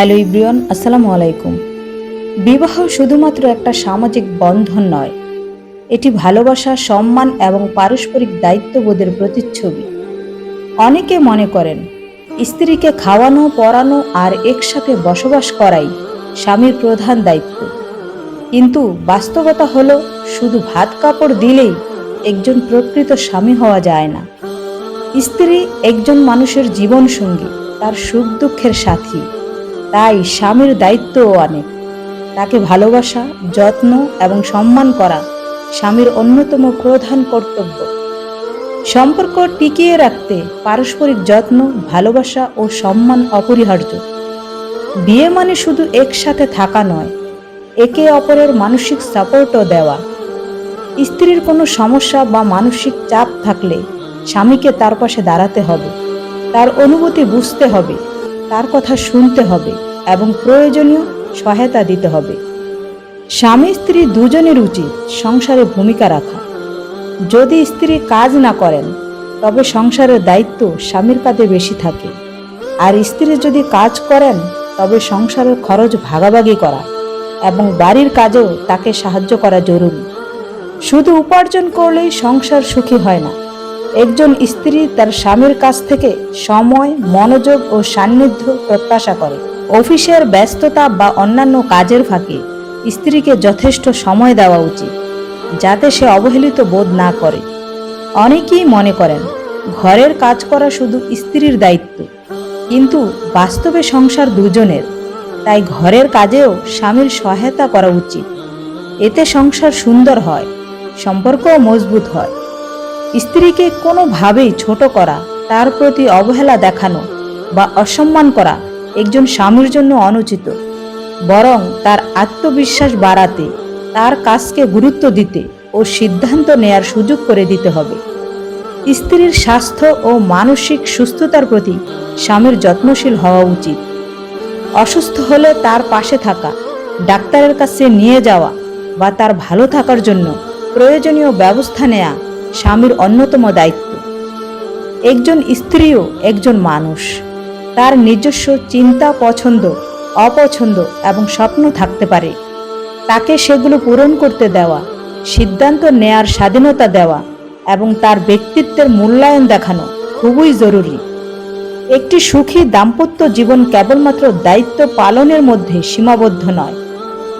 Hello ইব্রিয়ন, আসসালামু আলাইকুম। বিবাহ শুধুমাত্র একটা সামাজিক বন্ধন নয়, এটি ভালোবাসা, সম্মান এবং পারস্পরিক দায়িত্ববোধের প্রতিচ্ছবি। অনেকে মনে করেন, স্ত্রীকে খাওয়ানো পরানো আর একসাথে বসবাস করাই স্বামীর প্রধান দায়িত্ব। কিন্তু বাস্তবতা হলো, শুধু ভাত কাপড় দিলেই একজন প্রকৃত স্বামী হওয়া যায় না। স্ত্রী একজন মানুষের জীবন সঙ্গী তার সুখ দুঃখের সাথী। তাই স্বামীর দায়িত্বও অনেক। তাকে ভালোবাসা, যত্ন এবং সম্মান করা স্বামীর অন্যতম প্রধান কর্তব্য। সম্পর্ক টিকিয়ে রাখতে পারস্পরিক যত্ন, ভালোবাসা ও সম্মান অপরিহার্য। বিয়ে মানে শুধু একসাথে থাকা নয়, একে অপরের মানসিক সাপোর্টও দেওয়া। স্ত্রীর কোনো সমস্যা বা মানসিক চাপ থাকলে স্বামীকে তার পাশে দাঁড়াতে হবে, তার অনুভূতি বুঝতে হবে। তার কথা শুনতে হবে এবং প্রয়োজনীয় সহায়তা দিতে হবে। স্বামী স্ত্রী দুজনের উচিত সংসারে ভূমিকা রাখা। যদি স্ত্রী কাজ না করেন, তবে সংসারের দায়িত্ব স্বামীর কাঁধে বেশি থাকে। আর স্ত্রী যদি কাজ করেন, তবে সংসারের খরচ ভাগাভাগি করা এবং বাড়ির কাজেও তাকে সাহায্য করা জরুরি। শুধু উপার্জন করলেই সংসার সুখী হয় না। একজন স্ত্রী তার স্বামীর কাছ থেকে সময়, মনোযোগ ও সান্নিধ্য প্রত্যাশা করে। অফিসের ব্যস্ততা বা অন্যান্য কাজের ফাঁকে স্ত্রীকে যথেষ্ট সময় দেওয়া উচিত, যাতে সে অবহেলিত বোধ না করে। অনেকেই মনে করেন, ঘরের কাজ করা শুধু স্ত্রীর দায়িত্ব, কিন্তু বাস্তবে সংসার দুজনের, তাই ঘরের কাজেও স্বামীর সহায়তা করা উচিত। এতে সংসার সুন্দর হয়, সম্পর্কও মজবুত হয়। স্ত্রীকে কোনোভাবেই ছোট করা, তার প্রতি অবহেলা দেখানো বা অসম্মান করা একজন স্বামীর জন্য অনুচিত। বরং তার আত্মবিশ্বাস বাড়াতে, তার কাজকে গুরুত্ব দিতে ও সিদ্ধান্ত নেয়ার সুযোগ করে দিতে হবে। স্ত্রীর স্বাস্থ্য ও মানসিক সুস্থতার প্রতি স্বামীর যত্নশীল হওয়া উচিত। অসুস্থ হলে তার পাশে থাকা, ডাক্তারের কাছে নিয়ে যাওয়া বা তার ভালো থাকার জন্য প্রয়োজনীয় ব্যবস্থা নেয়া স্বামীর অন্যতম দায়িত্ব। একজন স্ত্রীও একজন মানুষ। তার নিজস্ব চিন্তা, পছন্দ, অপছন্দ এবং স্বপ্ন থাকতে পারে। তাকে সেগুলো পূরণ করতে দেওয়া, সিদ্ধান্ত নেয়ার স্বাধীনতা দেওয়া এবং তার ব্যক্তিত্বের মূল্যায়ন দেখানো খুবই জরুরি। একটি সুখী দাম্পত্য জীবন কেবলমাত্র দায়িত্ব পালনের মধ্যে সীমাবদ্ধ নয়,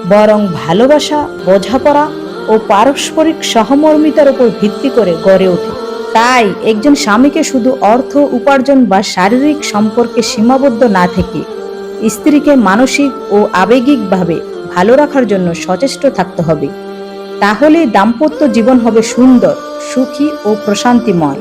বরং ভালোবাসা, বোঝাপড়া ও পারস্পরিক সহমর্মিতার উপর ভিত্তি করে গড়ে ওঠে। তাই একজন স্বামীকে শুধু অর্থ, উপার্জন বা শারীরিক সম্পর্কে সীমাবদ্ধ না থেকে স্ত্রীকে মানসিক ও আবেগিকভাবে ভালো রাখার জন্য সচেষ্ট থাকতে হবে। তাহলে দাম্পত্য জীবন হবে সুন্দর, সুখী ও প্রশান্তিময়।